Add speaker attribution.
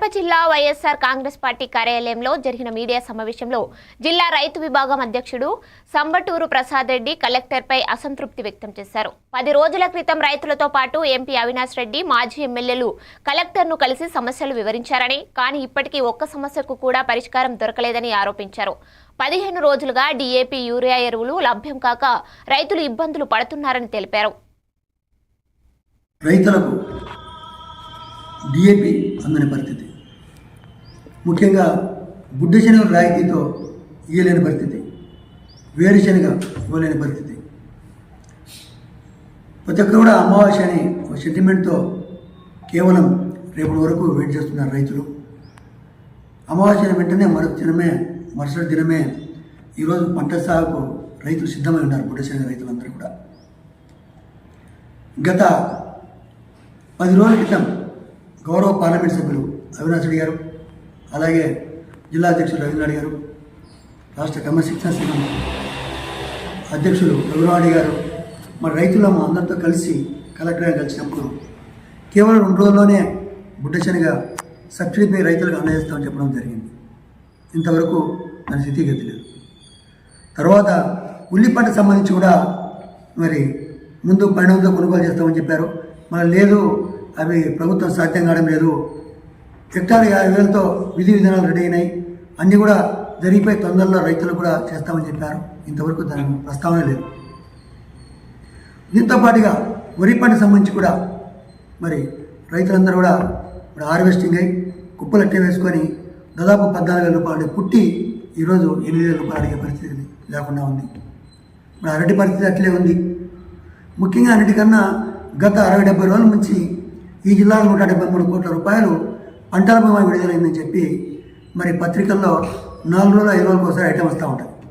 Speaker 1: కడప జిల్లా వైఎస్ఆర్ కాంగ్రెస్ పార్టీ కార్యాలయంలో జరిగిన మీడియా సమావేశంలో జిల్లా రైతు విభాగం అధ్యక్షుడు సంబటూరు ప్రసాద్ రెడ్డి కలెక్టర్పై అసంతృప్తి వ్యక్తం చేశారు. పది రోజుల క్రితం రైతులతో పాటు ఎంపీ అవినాష్ రెడ్డి మాజీ ఎమ్మెల్యేలు కలెక్టర్ను కలిసి సమస్యలు వివరించారని కానీ ఇప్పటికీ ఒక్క సమస్యకు కూడా పరిష్కారం దొరకలేదని ఆరోపించారు. పదిహేను రోజులుగా డీఏపీ యూరియా ఎరువులు లభ్యం కాక రైతులు ఇబ్బందులు పడుతున్నారని తెలిపారు.
Speaker 2: రైతులకు డిఏపి అందని పరిస్థితి. ముఖ్యంగా బుడ్డశనగ రాయితీతో ఇయ్యలేని పరిస్థితి వేరుశనగ ఇవ్వలేని పరిస్థితి. ప్రతి ఒక్కరు కూడా అమావాస్య అని ఒక సెంటిమెంట్తో కేవలం రేపటి వరకు వెయిట్ చేస్తున్నారు రైతులు. అమావాస్య వెంటనే మరొక దినమే మరుసటి దినమే ఈరోజు పంట సాగుకు రైతులు సిద్ధమై ఉన్నారు బుడ్డశనగ రైతులందరూ కూడా. గత పది రోజుల క్రితం గౌరవ పార్లమెంట్ సభ్యులు అవినాష్ రెడ్డి గారు అలాగే జిల్లా అధ్యక్షులు రవీంద్రనాథ్ గారు రాష్ట్ర క్రమశిక్షణ సంఘం అధ్యక్షులు రఘురాడి గారు మన రైతులు మా అందరితో కలిసి కలెక్టర్ గారు కలిసినప్పుడు కేవలం రెండు రోజుల్లోనే బుడ్డశనిగా సబ్సిడీపై రైతులకు అందజేస్తామని చెప్పడం జరిగింది. ఇంతవరకు దాని స్థితిగతి లేదు. తర్వాత ఉల్లి పంట సంబంధించి కూడా మరి ముందు పన్నెండుతో కొనుగోలు చేస్తామని చెప్పారు. మరి లేదు అవి ప్రభుత్వం సాధ్యం కావడం లేదు. హెక్టార్ యాభై వేలతో విధి విధానాలు రెడీ అయినాయి. అన్నీ కూడా జరిగిపోయి తొందరలో రైతులు కూడా చేస్తామని చెప్పారు. ఇంతవరకు దాని ప్రస్తావన లేదు. దీంతో పాటుగా వరి పంట సంబంధించి కూడా మరి రైతులందరూ కూడా ఇప్పుడు హార్వెస్టింగ్ అయి కుప్పలు అట్టే వేసుకొని దాదాపు పద్నాలుగు వేల రూపాయలు పుట్టి ఈరోజు ఎనిమిది వేల రూపాయలు అడిగే పరిస్థితి లేకుండా ఉంది. ఇప్పుడు అరటి పరిస్థితి అట్లే ఉంది. ముఖ్యంగా అన్నిటికన్నా గత అరవై డెబ్బై రోజుల నుంచి ఈ జిల్లాలో నూట డెబ్బై మూడు కోట్ల రూపాయలు అంటల బొమ్మ విడుదలైందని చెప్పి మరి పత్రికల్లో నాలుగు రోజులు ఐదు రోజులకు ఒకసారి ఐటమ్ వస్తూ ఉంటాయి.